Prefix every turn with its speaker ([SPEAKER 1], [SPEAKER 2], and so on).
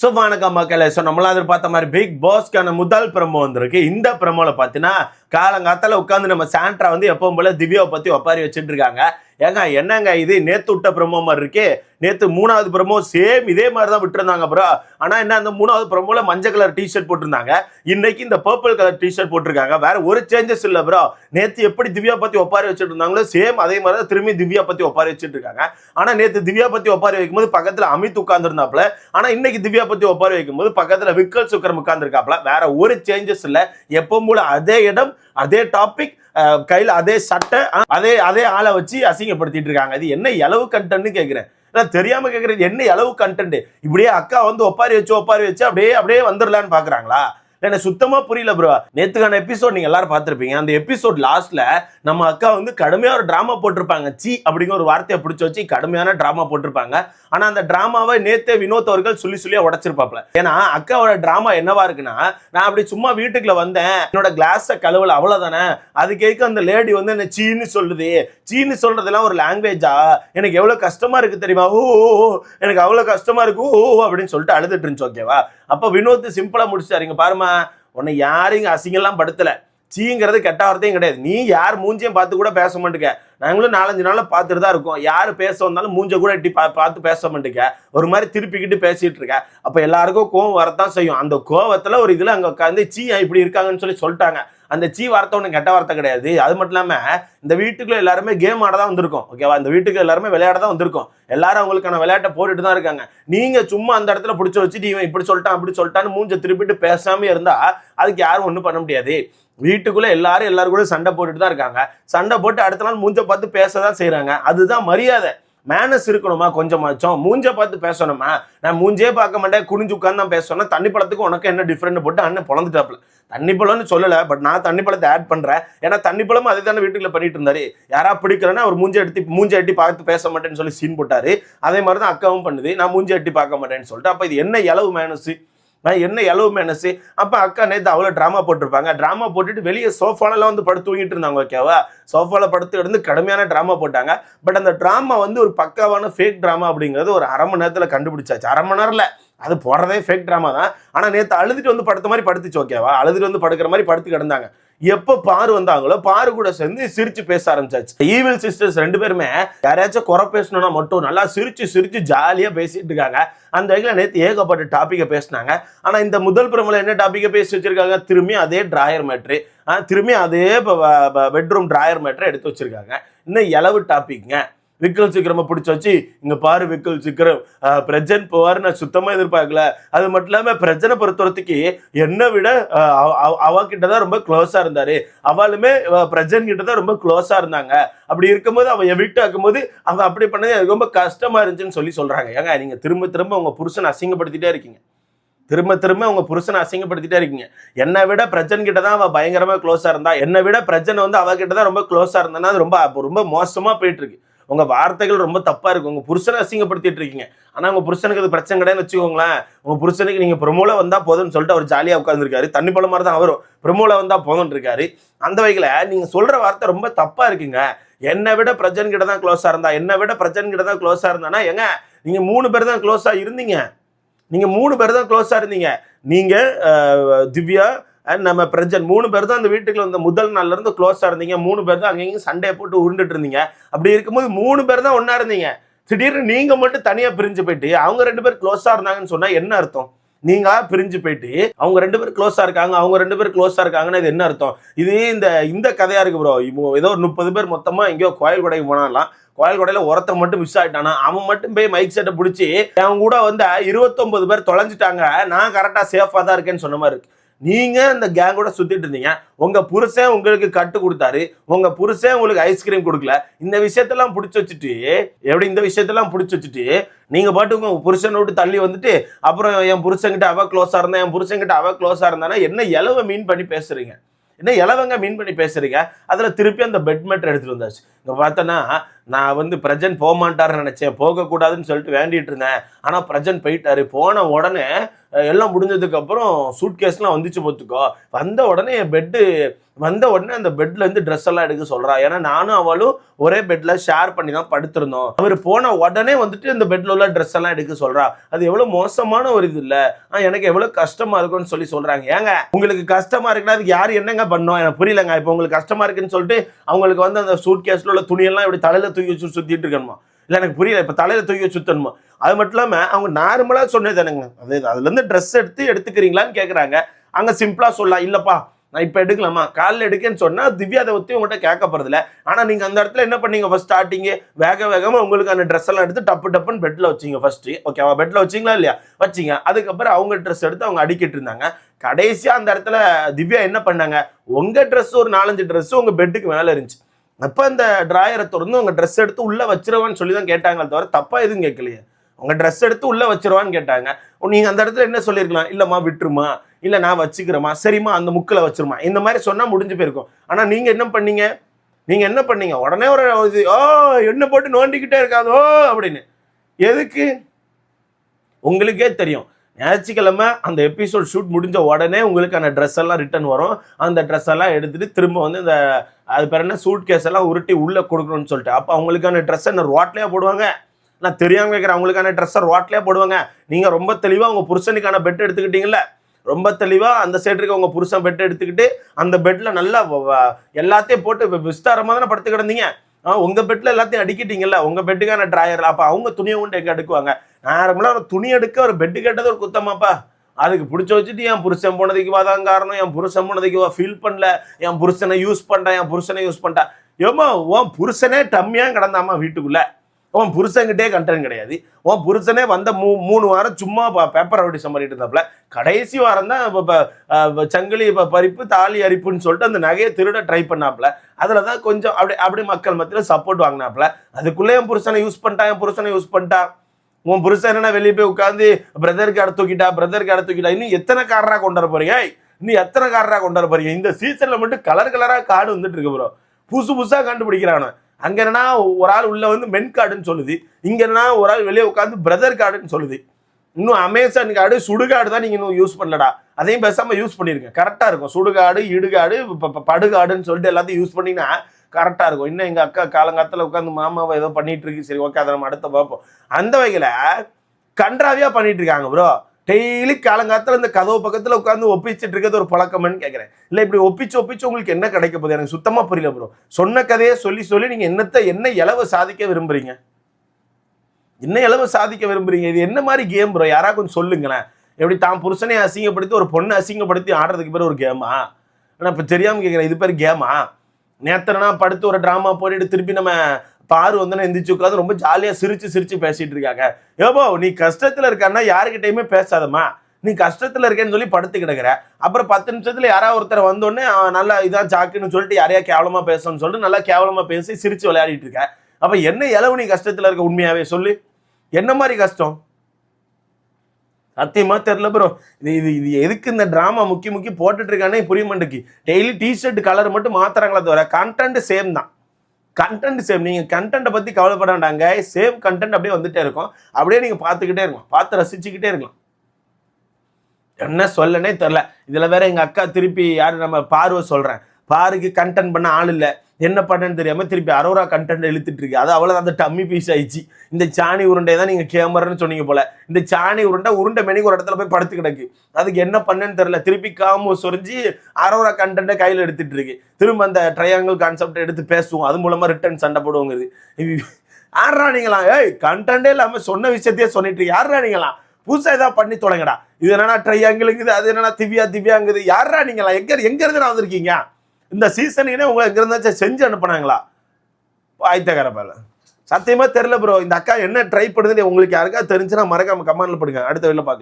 [SPEAKER 1] So வணக்கம் மக்களே. So நம்மளாம் எதிர்பார்த்த மாதிரி பிக் பாஸ்க்கான முதல் பிரமோ வந்திருக்கு. இந்த பிரமோவில் பார்த்தீங்கன்னா காலங்காத்தால உட்காந்து நம்ம சாண்ட்ரா வந்து எப்பவும் போல திவ்யாவை பற்றி ஒப்பாரி வச்சுட்டு இருக்காங்க. ஏங்க என்னங்க இது? நேத்து விட்ட ப்ரமோ மாதிரி இருக்கே. நேத்து மூணாவது ப்ரமோ சேம் இதே மாதிரி தான் விட்டுருந்தாங்க ப்ரோ ஆனா என்ன அந்த மூணாவது ப்ரமோல மஞ்சள் கலர் டிஷர்ட் போட்டிருந்தாங்க. இன்னைக்கு இந்த பர்பிள் கலர் டிஷர்ட் போட்டிருக்காங்க. வேற ஒரு சேஞ்சஸ் இல்ல ப்ரோ நேத்து எப்படி திவ்யா பத்தி ஒப்பாரி வச்சுட்டு இருந்தாங்களோ சேம் அதே மாதிரி தான் திரும்பி திவ்யா பத்தி ஒப்பாரி வச்சுட்டு இருக்காங்க. ஆனா நேத்து திவ்யா பத்தி ஒப்பாரி வைக்கும்போது பக்கத்துல அமித் உட்கார்ந்துருந்தாப்ல ஆனா இன்னைக்கு திவ்யா பத்தி ஒப்பாரி வைக்கும்போது பக்கத்துல விக்கல் சுக்கரம் உட்கார்ந்துருக்காப்ல வேற ஒரு சேஞ்சஸ் இல்ல. எப்பவும் போல அதே இடம் அதே டாபிக் கையில அதே சட்டை அதே அதே ஆளை வச்சு அசிங்கப்படுத்திட்டு இருக்காங்க. இது என்ன இளவு கண்டன்னு கேட்குறேன் அதான் தெரியாம கேக்குறது என்ன இளவு கண்டென்ட் இப்படியே அக்கா வந்து ஒப்பாரி வச்சு ஒப்பாரி வச்சு அப்படியே அப்படியே வந்துடலான்னு பாக்குறாங்களா? எனக்கு சுத்தமா புரியல ப்ரோ நேத்துக்கான எபிசோட் நீங்க எல்லாரும் பார்த்திருப்பீங்க. அந்த எபிசோட் லாஸ்ட்ல நம்ம அக்கா வந்து கடுமையா ஒரு டிராமா போட்டிருப்பாங்க. சி அப்படிங்கிற ஒரு வார்த்தையை பிடிச்சி வச்சு கடுமையான டிராமா போட்டிருப்பாங்க. ஆனா அந்த டிராமாவை நேத்தே வினோத் அவர்கள் சொல்லி சொல்லியா உடச்சிருப்பாப்ல ஏன்னா அக்காவோட டிராமா என்னவா இருக்குன்னா நான் அப்படி சும்மா வீட்டுக்குள்ள வந்தேன். என்னோட கிளாஸை கழுவல அவ்வளவுதானே. அது கேட்க அந்த லேடி வந்து என்ன சீன்னு சொல்லுது. சீன்னு சொல்றதெல்லாம் ஒரு லாங்குவேஜா எனக்கு எவ்வளவு கஷ்டமா இருக்கு தெரியுமா? ஓ எனக்கு அவ்வளவு கஷ்டமா இருக்கு. ஓ அப்படின்னு சொல்லிட்டு அழுதுட்டு இருந்துச்சு ஓகேவா அப்ப வினோத் சிம்பிளா முடிச்சாருங்க பாருமா பாருமா உன்னை யாரும் இங்க அசிங்கம்லாம் படுத்தலை. சீங்கிறது கெட்ட வார்த்தையும் கிடையாது. நீ யார் மூஞ்சியும் பார்த்து கூட பேச மாட்டேங்க. நாங்களும் நாலஞ்சு நாளில் பார்த்துட்டு தான் இருக்கோம். யார் பேச வந்தாலும் மூஞ்ச கூட எட்டி பா பார்த்து பேச மாட்டேங்க. ஒரு மாதிரி திருப்பிக்கிட்டு பேசிகிட்டு இருக்க அப்போ எல்லாருக்கும் கோவம் வரத்தான் செய்யும். அந்த கோவத்தில் ஒரு இதில் அங்கே உட்காந்து சீ இப்படி இருக்காங்கன்னு சொல்லி சொல்லிட்டாங்க. அந்த சீ வார்த்தை ஒன்று கெட்ட வார்த்தை கிடையாது. அது மட்டும் இல்லாமல் இந்த வீட்டுக்குள்ள எல்லாருமே கேம் ஆட தான் வந்திருக்கோம் ஓகேவா இந்த வீட்டுக்கு எல்லாருமே விளையாட தான் வந்திருக்கோம். எல்லாரும் அவங்களுக்கான விளையாட்டை போட்டுட்டு தான் இருக்காங்க. நீங்கள் சும்மா அந்த இடத்துல பிடிச்சி வச்சுட்டு இவன் இப்படி சொல்லிட்டான் அப்படி சொல்லிட்டான்னு மூஞ்ச திருப்பிட்டு பேசாமல் இருந்தால் அதுக்கு யாரும் ஒன்றும் பண்ண முடியாது. வீட்டுக்குள்ளே எல்லாரும் எல்லாரும் கூட சண்டை போட்டுட்டு தான் இருக்காங்க. சண்டை போட்டு அடுத்த நாள் மூஞ்ச பார்த்து பேச தான் செய்கிறாங்க அதுதான் மரியாதை. மேனஸ் இருக்கணுமா? கொஞ்சமாச்சும் மூஞ்ச பார்த்து பேசணுமா? நான் மூஞ்சே பார்க்க மாட்டேன். குனிஞ்சு உட்காந்து தான் பேசணும். தண்ணி பழத்துக்கு உனக்கு என்ன டிஃப்ரெண்ட் போட்டு அண்ணன் பொழந்துட்டாப்ல தண்ணி பழம்னு சொல்லலை பட் நான் தண்ணி பழத்தை ஆட் பண்ணுறேன் ஏன்னா தண்ணி பழமும் அதே தானே வீட்டுக்குள்ள பண்ணிட்டு இருந்தாரு. யாரா பிடிக்கலன்னா அவர் மூஞ்சை எடுத்து மூஞ்ச எட்டி பார்த்து பேச மாட்டேன்னு சொல்லி சீன் போட்டாரு. அதே மாதிரி தான் அக்காவும் பண்ணுது. நான் மூஞ்ச எட்டி பார்க்க மாட்டேன்னு சொல்லிட்டு. அப்போ இது என்ன இளவு மேனஸ் நான் என்ன எலவு மேனஸு அப்போ அக்கா நேற்று அவ்வளோ ட்ராமா போட்டிருப்பாங்க. ட்ராமா போட்டுட்டு வெளியே சோஃபாலெலாம் வந்து படுத்து தூங்கிட்டு இருந்தாங்க ஓகேவா சோஃபாவில் படுத்து எடுத்து கடுமையான ட்ராமா போட்டாங்க. பட் அந்த ட்ராமா வந்து ஒரு பக்காவான ஃபேக் ட்ராமா அப்படிங்கிறது ஒரு அரை மணி நேரத்தில் கண்டுபிடிச்சாச்சு. அரை மணி நேரத்தில் அது போடுறதே ஃபேக் ட்ராமா தான். ஆனால் நேற்று அழுதுட்டு வந்து படுத்த மாதிரி படுத்துச்சு ஓகேவா அழுதுட்டு வந்து படுக்கிற மாதிரி படுத்து கிடந்தாங்க. எப்போ பாரு வந்தாங்களோ பாரு கூட சேர்ந்து சிரிச்சு பேச ஆரம்பிச்சாச்சு. ஈவில் சிஸ்டர்ஸ் ரெண்டு பேருமே யாரையாச்சும் குறை பேசணும்னா மட்டும் நல்லா சிரிச்சு சிரிச்சு ஜாலியாக பேசிட்டு இருக்காங்க. அந்த வகையில் நேற்று ஏகப்பட்ட டாப்பிக்கை பேசினாங்க. ஆனால் இந்த முதல் பிரமல என்ன டாப்பிக்கை பேசி வச்சிருக்காங்க? திரும்பி அதே ட்ராயர் மேட்ரு திரும்பி அதே பெட்ரூம் ட்ராயர் மேட்ரை எடுத்து வச்சிருக்காங்க. இன்னும் இளவு டாப்பிக்ங்க விக்கல் சிக்கரமா பிடிச்சி வச்சு இங்க பாரு விக்கல் சிக்கரம். பிரஜன் போவாரு நான் சுத்தமா எதிர்பார்க்கல. அது மட்டும் இல்லாம பிரஜனை பொறுத்தவரத்துக்கு என்னை விட அவ- அவ- கிட்ட தான் ரொம்ப க்ளோஸா இருந்தாரு. அவளுமே பிரஜன் கிட்ட தான் ரொம்ப க்ளோஸா இருந்தாங்க. அப்படி இருக்கும்போது அவ எவிக்ட் ஆக்கும்போது அவன் அப்படி பண்ணது எனக்கு ரொம்ப கஷ்டமா இருந்துச்சுன்னு சொல்லி சொல்றாங்க. ஏங்க நீங்க திரும்ப திரும்ப உங்க புருஷனை அசிங்கப்படுத்திட்டே இருக்கீங்க. திரும்ப திரும்ப உங்க புருஷனை அசிங்கப்படுத்திட்டே இருக்கீங்க. என்னை விட பிரஜன் கிட்ட தான் அவள் பயங்கரமா க்ளோஸா இருந்தா. என்னை விட பிரஜன் வந்து அவகிட்ட தான் ரொம்ப க்ளோஸா இருந்தானா அது ரொம்ப ரொம்ப மோசமா போயிட்டு இருக்கு. உங்க வார்த்தைகள் ரொம்ப தப்பா இருக்கு. உங்க புருஷனை அசிங்கப்படுத்திட்டு இருக்கீங்க. ஆனா உங்க புருஷனுக்கு அது பிரச்சனை கிடையாதுன்னு வச்சுக்கோங்களேன். உங்க புருஷனுக்கு நீங்க ப்ரொமோல வந்தா போதும்னு சொல்லிட்டு அவர் ஜாலியா உட்காந்துருக்காரு தண்ணி பழம் மாதிரி தான் அவரும் ப்ரொமோல வந்தா போதும்னு இருக்காரு. அந்த வகையில நீங்க சொல்ற வார்த்தை ரொம்ப தப்பா இருக்குங்க. என்னை விட பிரஜன் கிட்ட தான் க்ளோஸா இருந்தா என்னை விட பிரஜன் கிட்ட தான் க்ளோஸா இருந்தானா ஏங்க? நீங்க மூணு பேர் தான் க்ளோஸா இருந்தீங்க. நீங்க மூணு பேர் தான் க்ளோஸா இருந்தீங்க. நீங்க திவ்யா நம்ம பிரஜன் மூணு பேர் தான் அந்த வீட்டுக்குள்ள வந்த முதல் நாள்ல இருந்து க்ளோஸா இருந்தீங்க. மூணு பேர் தான் அங்கேயும் சண்டையை போட்டு உருண்டுட்டு இருந்தீங்க. அப்படி இருக்கும்போது மூணு பேர் தான் ஒன்னா இருந்தீங்க. திடீர்னு நீங்க மட்டும் தனியா பிரிஞ்சு போயிட்டு அவங்க ரெண்டு பேர் க்ளோஸா இருந்தாங்கன்னு சொன்னா என்ன அர்த்தம்? நீங்க பிரிஞ்சு போயிட்டு அவங்க ரெண்டு பேரும் க்ளோஸா இருக்காங்க அவங்க ரெண்டு பேரும் க்ளோஸா இருக்காங்கன்னா இது என்ன அர்த்தம்? இது இந்த இந்த கதையா இருக்கு ப்ரோ இப்போ ஏதோ ஒரு முப்பது பேர் மொத்தமா எங்கேயோ கோயில் கொடைக்கு போனாலாம் கோயில் கொடையில ஒருத்தன் மட்டும் மிஸ் ஆயிட்டானா? அவன் மட்டும் போய் மைக் செட்டை பிடிச்சி அவன் கூட வந்து இருபத்தொன்பது பேர் தொலைஞ்சிட்டாங்க. நான் கரெக்டா சேஃபா தான் இருக்கேன்னு சொன்ன மாதிரி இருக்கு. நீங்க இந்த கேங்கோட சுத்திட்டு இருந்தீங்க. உங்க புருஷன் உங்களுக்கு கட்டு கொடுத்தாரு. உங்க புருஷன் உங்களுக்கு ஐஸ்கிரீம் கொடுக்கல. இந்த விஷயத்தெல்லாம் பிடிச்சி வச்சுட்டு எப்படி இந்த விஷயத்தெல்லாம் பிடிச்சி வச்சுட்டு நீங்க பாட்டுக்கு உங்க புருஷனை விட்டு தள்ளி வந்துட்டு அப்புறம் என் புருஷன்கிட்ட அவ க்ளோஸா இருந்தா என் புருஷன்கிட்ட அவ க்ளோஸா இருந்தானா என்ன இலவை மீன் பண்ணி பேசுறீங்க? என்ன இலவங்க மீன் பண்ணி பேசுறீங்க? அதில் திருப்பி அந்த பெட் மேட்டர் எடுத்துட்டு வந்தாச்சு. இங்கே பார்த்தோன்னா நான் வந்து பிரஜன் போக மாட்டார்னு நினச்சேன். போகக்கூடாதுன்னு சொல்லிட்டு வேண்டிகிட்டு இருந்தேன். ஆனால் பிரஜன் போயிட்டாரு. போன உடனே எல்லாம் முடிஞ்சதுக்கப்புறம் சூட்கேஸ்லாம் சூட் கேஸ்லாம் வந்துச்சு பார்த்துக்கோ. வந்த உடனே என் பெட்டு வந்த உடனே அந்த பெட்ல இருந்து ட்ரெஸ் எல்லாம் எடுக்க சொல்றா. ஏன்னா நானும் அவளும் ஒரே பெட்ல ஷேர் பண்ணி தான் படுத்திருந்தோம். அவர் போன உடனே வந்துட்டு இந்த பெட்ல உள்ள ட்ரெஸ் எல்லாம் எடுக்க சொல்றா. அது எவ்வளவு மோசமான ஒரு இது இல்லை. எனக்கு எவ்வளவு கஷ்டமா இருக்கும்னு சொல்லி சொல்றாங்க. ஏங்க உங்களுக்கு கஷ்டமா இருக்குன்னா அதுக்கு யார் என்னங்க பண்ணோம்? எனக்கு புரியலங்க. இப்போ உங்களுக்கு கஷ்டமா இருக்குன்னு சொல்லிட்டு அவங்களுக்கு வந்து அந்த சூட் கேஸ்ல உள்ள துணியெல்லாம் இப்படி தலையில தூக்கி வச்சு சுத்திட்டு இருக்கணுமா? இல்லை எனக்கு புரியல. இப்போ தலையில தூக்கி வச்சு சுத்தணுமா? அது மட்டும் இல்லாமல் அவங்க நார்மலாக சொன்னது தானுங்க அது அதுலேருந்து ட்ரெஸ் எடுத்து எடுத்துக்கிறீங்களான்னு கேட்குறாங்க அங்கே சிம்பிளாக சொல்லலாம். இல்லைப்பா நான் இப்போ எடுக்கலாமா? காலில் எடுக்கேன்னு சொன்னால் திவ்யா அதை பத்தி உங்கள்கிட்ட கேட்க ஆனால் நீங்கள் அந்த இடத்துல என்ன பண்ணீங்க? ஃபஸ்ட் ஸ்டார்டிங்கு வேக வேகமாக உங்களுக்கு அந்த ட்ரெஸ் எல்லாம் எடுத்து டப்பு டப்புன்னு பெட்டில் வச்சீங்க ஃபஸ்ட்டு ஓகேவா பெட்டில் வச்சீங்களா இல்லையா? வச்சீங்க. அதுக்கப்புறம் அவங்க ட்ரெஸ் எடுத்து அவங்க அடிக்கிட்டு இருந்தாங்க. கடைசியாக அந்த இடத்துல திவ்யா என்ன பண்ணாங்க? உங்கள் ட்ரெஸ் ஒரு நாலஞ்சு ட்ரெஸ் உங்கள் பெட்டுக்கு மேலே இருந்துச்சு. அப்போ அந்த ட்ராயரை திறந்து உங்கள் ட்ரெஸ் எடுத்து உள்ளே வச்சிருவான்னு சொல்லி தான் கேட்டாங்களே தவிர தப்பாக எதுவும் கேட்கலையே. அவங்க ட்ரெஸ் எடுத்து உள்ளே வச்சிருவான்னு கேட்டாங்க. நீங்கள் அந்த இடத்துல என்ன சொல்லியிருக்கலாம்? இல்லைம்மா விட்டுருமா. இல்லை நான் வச்சுக்கிறேம்மா. சரிம்மா அந்த முக்கில் வச்சிருமா. இந்த மாதிரி சொன்னால் முடிஞ்சு போயிருக்கும். ஆனால் நீங்கள் என்ன பண்ணீங்க? நீங்கள் என்ன பண்ணீங்க? உடனே ஒரு இது, ஓ என்ன போட்டு நோண்டிக்கிட்டே இருக்காதோ அப்படின்னு. எதுக்கு? உங்களுக்கே தெரியும். ஞாயிற்றுக்கிழமை அந்த எபிசோட் ஷூட் முடிஞ்ச உடனே உங்களுக்கான ட்ரெஸ் எல்லாம் ரிட்டர்ன் வரும். அந்த ட்ரெஸ் எல்லாம் எடுத்துட்டு திரும்ப வந்து இந்த அது பேர் என்ன? சூட் கேஸ் எல்லாம் உருட்டி உள்ளே கொடுக்கணும்னு சொல்லிட்டு. அப்போ அவங்களுக்கான ட்ரெஸ்ஸை என்ன ரோட்லேயே போடுவாங்க? நான் தெரியாம கேட்குறேன் அவங்களுக்கான ட்ரெஸ்ஸை ரோட்லேயே போடுவாங்க. நீங்கள் ரொம்ப தெளிவாக உங்கள் புருஷனுக்கான பெட் எடுத்துக்கிட்டீங்கல்ல? ரொம்ப தெளிவாக அந்த சைடுக்கு இருக்க புருஷன் பெட் எடுத்துக்கிட்டு அந்த பெட்டில் நல்லா எல்லாத்தையும் போட்டு விஸ்தாரமாக தானே படுத்து கிடந்தீங்க? ஆ, பெட்டில் எல்லாத்தையும் அடிக்கிட்டீங்கல்ல? உங்கள் பெட்டுக்கான ட்ராயர் அப்போ அவங்க துணியை கொண்டு எடுக்குவாங்க அடுக்குவாங்க? ஒரு துணி எடுக்க ஒரு பெட்டு கேட்டது ஒரு குத்தமாப்பா. அதுக்கு பிடிச்ச வச்சுட்டு என் புருஷன் போனதுக்கு வா தான் காரணம். என் புருஷன் போனதுக்குவா ஃபீல் பண்ணல. என் புருஷனை யூஸ் பண்றேன் என் புருஷனை யூஸ் பண்ணிட்டேன் ஏமா உன் புருஷனே டம்மியாக கிடந்தாமா வீட்டுக்குள்ளே. உன் புருஷங்கிட்டே கண்டென்ட் கிடையாது. உன் புருஷனே வந்த மூ மூணு வாரம் சும்மா பேப்பர் அப்படி பண்ணிட்டு இருந்தாப்புல. கடைசி வாரம் தான் இப்போ சங்கிலி இப்போ பறிப்பு தாலி அரிப்புன்னு சொல்லிட்டு அந்த நகையை திருட ட்ரை பண்ணாப்புல. அதில் தான் கொஞ்சம் அப்படி அப்படி மக்கள் மத்தியில் சப்போர்ட் வாங்கினாப்புல. அதுக்குள்ளே என் புருஷனை யூஸ் பண்ணிட்டான் என் புருஷனை யூஸ் பண்ணிட்டான். உன் புருஷன் என்ன வெளியே போய் உட்காந்து பிரதருக்கு அட தூக்கிட்டா பிரதருக்கு அட தூக்கிட்டா இன்னும் எத்தனை காரராக கொண்டு வர போறீங்க? இன்னும் எத்தனை காரராக கொண்டு வர போறீங்க? இந்த சீசனில் மட்டும் கலர் கலராக காடு வந்துட்டு இருக்கு ப்ரோ புதுசு புதுசாக கண்டுபிடிக்கிறானே அங்க என்னன்னா ஒரு ஆள் உள்ள வந்து மென் கார்டுன்னு சொல்லுது. இங்க என்னன்னா ஒரு ஆள் வெளியே உட்காந்து பிரதர் கார்டுன்னு சொல்லுது. இன்னும் அமேசான் கார்டு சுடுகாடு தான் நீங்க இன்னும் யூஸ் பண்ணலடா. அதையும் பேசாம யூஸ் பண்ணியிருக்கேன் கரெக்டா இருக்கும். சுடுகாடு இடுகாடு இப்போ படுகாடுன்னு சொல்லிட்டு எல்லாத்தையும் யூஸ் பண்ணீங்கன்னா கரெக்டா இருக்கும். இன்னும் எங்க அக்கா காலங்காலத்துல உட்காந்து மாமாவை ஏதோ பண்ணிட்டு இருக்கு. சரி ஓகே அதை நம்ம அடுத்த பார்ப்போம். அந்த வகையில கன்றாவியா பண்ணிட்டு இருக்காங்க ப்ரோ டெய்லி காலங்காலத்தில் இந்த கதவு பக்கத்தில் உட்காந்து ஒப்பிச்சிட்டு இருக்கிறது ஒரு பழக்கம்னு கேட்குறேன் இல்லை இப்படி ஒப்பிச்சு ஒப்பிச்சு உங்களுக்கு என்ன கிடைக்க போகுது? எனக்கு சுத்தமாக புரியல ப்ரோ சொன்ன கதையை சொல்லி சொல்லி நீங்கள் என்னத்தை என்ன இளவு சாதிக்க விரும்புகிறீங்க என்ன இளவு சாதிக்க விரும்புகிறீங்க இது என்ன மாதிரி கேம் ப்ரோ யாரா கொஞ்சம் சொல்லுங்களேன். எப்படி தான் புருஷனை அசிங்கப்படுத்தி ஒரு பொண்ணை அசிங்கப்படுத்தி ஆடுறதுக்கு பேர் ஒரு கேமா ஆனால் இப்போ தெரியாமல் கேட்குறேன் இது பேர் கேமா நேத்தனா படுத்து ஒரு ட்ராமா போட்டுட்டு திருப்பி நம்ம பாரு வந்து எந்திரிச்சு உட்காந்து ரொம்ப ஜாலியா சிரிச்சு சிரிச்சு பேசிட்டு இருக்காங்க. ஏபோ நீ கஷ்டத்துல இருக்கன்னா யாருக்கிட்டையுமே பேசாதம்மா. நீ கஷ்டத்துல இருக்கேன்னு சொல்லி படுத்து கிடக்குற. அப்புறம் பத்து நிமிஷத்துல யாராவது ஒருத்தர் வந்தோடனே அவன் நல்லா இதான் சாக்குன்னு சொல்லிட்டு யாரையா கேவலமா பேசணும்னு சொல்லிட்டு நல்லா கேவலமா பேசி சிரிச்சு விளையாடிட்டு இருக்க. அப்ப என்ன இளவு நீ கஷ்டத்துல இருக்க உண்மையாவே சொல்லு. என்ன மாதிரி கஷ்டம்? சத்தியமா தெரியல ப்ரோ இது இது இது எதுக்கு இந்த ட்ராமா முக்கி முக்கி போட்டுட்டு இருக்கானே புரிய மாட்டேங்குது. டெய்லி டிஷர்ட் கலர் மட்டும் மாத்துறாங்களே தவிர கண்டென்ட் சேம் தான். கண்டென்ட் சேம் நீங்கள் கண்டென்ட்டை பற்றி கவலைப்பட வேண்டாங்க. சேம் கண்டென்ட் அப்படியே வந்துட்டே இருக்கும். அப்படியே நீங்கள் பார்த்துக்கிட்டே இருக்கலாம். பார்த்து ரசிச்சுக்கிட்டே இருக்கலாம். என்ன சொல்லனே தெரில இதில் வேற எங்கள் அக்கா திருப்பி யாரு நம்ம பார்வை சொல்கிறேன் பாருக்கு கண்டென்ட் பண்ண ஆள் இல்லை. என்ன பண்ணேன்னு தெரியாமல் திருப்பி அரோரா கண்டென்ட் இழுத்துட்டு இருக்கு. அது அவ்வளோ அந்த டம்மி பீஸ் ஆயிடுச்சு. இந்த சாணி உருண்டை தான் நீங்கள் கேமரான்னு சொன்னீங்க போல. இந்த சாணி உருண்டை உருண்டை மெனிக்கு ஒரு இடத்துல போய் படுத்து கிடக்கு. அதுக்கு என்ன பண்ணேன்னு தெரியல. திருப்பி காமு சொரிஞ்சு அரோரா கண்டென்ட்டை கையில் எடுத்துட்டு இருக்கு. திரும்ப அந்த ட்ரையாங்கிள் கான்செப்டை எடுத்து பேசுவோம். அது மூலமாக ரிட்டர்ன் சண்டை போடுவோங்கிறது. யாரா நீங்களா ஏய் கண்டென்ட்டே இல்லாமல் சொன்ன விஷயத்தையே சொல்லிட்டு இருக்கு. யாரா நீங்களா புதுசாக ஏதாவது பண்ணி தொலைங்கடா. இது என்னன்னா ட்ரையாங்கிளுங்குது அது என்னன்னா திவ்யா திவ்யாங்குது? யாரா நீங்களா எங்கே எங்கேருந்து நான் வந்திருக்கீங்க? இந்த சீசனுக்குனே உங்களை இங்கிருந்தாச்சும் செஞ்சு அனுப்புனாங்களா? ஆயத்தக்கார பல சத்தியமாக தெரில ப்ரோ இந்த அக்கா என்ன ட்ரை பண்ணுதுன்னு உங்களுக்கு யாருக்கா தெரிஞ்சுன்னா மறக்காம கமெண்ட்ல பண்ணுங்க அடுத்த வெளில பார்க்கலாம்